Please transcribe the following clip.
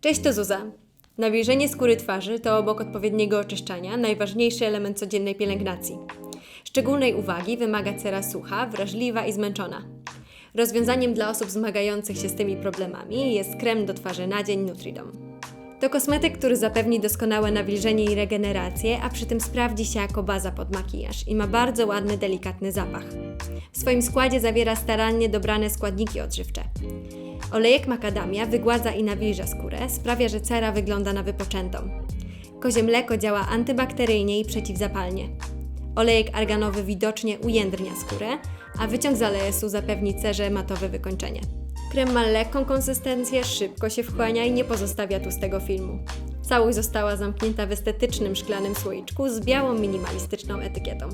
Cześć, to Zuza. Nawilżenie skóry twarzy to obok odpowiedniego oczyszczania najważniejszy element codziennej pielęgnacji. Szczególnej uwagi wymaga cera sucha, wrażliwa i zmęczona. Rozwiązaniem dla osób zmagających się z tymi problemami jest krem do twarzy na dzień Nutridom. To kosmetyk, który zapewni doskonałe nawilżenie i regenerację, a przy tym sprawdzi się jako baza pod makijaż i ma bardzo ładny, delikatny zapach. W swoim składzie zawiera starannie dobrane składniki odżywcze. Olejek makadamia wygładza i nawilża skórę, sprawia, że cera wygląda na wypoczętą. Kozie mleko działa antybakteryjnie i przeciwzapalnie. Olejek arganowy widocznie ujędrnia skórę, a wyciąg z alesu zapewni cerze matowe wykończenie. Krem ma lekką konsystencję, szybko się wchłania i nie pozostawia tłustego filmu. Całość została zamknięta w estetycznym szklanym słoiczku z białą minimalistyczną etykietą.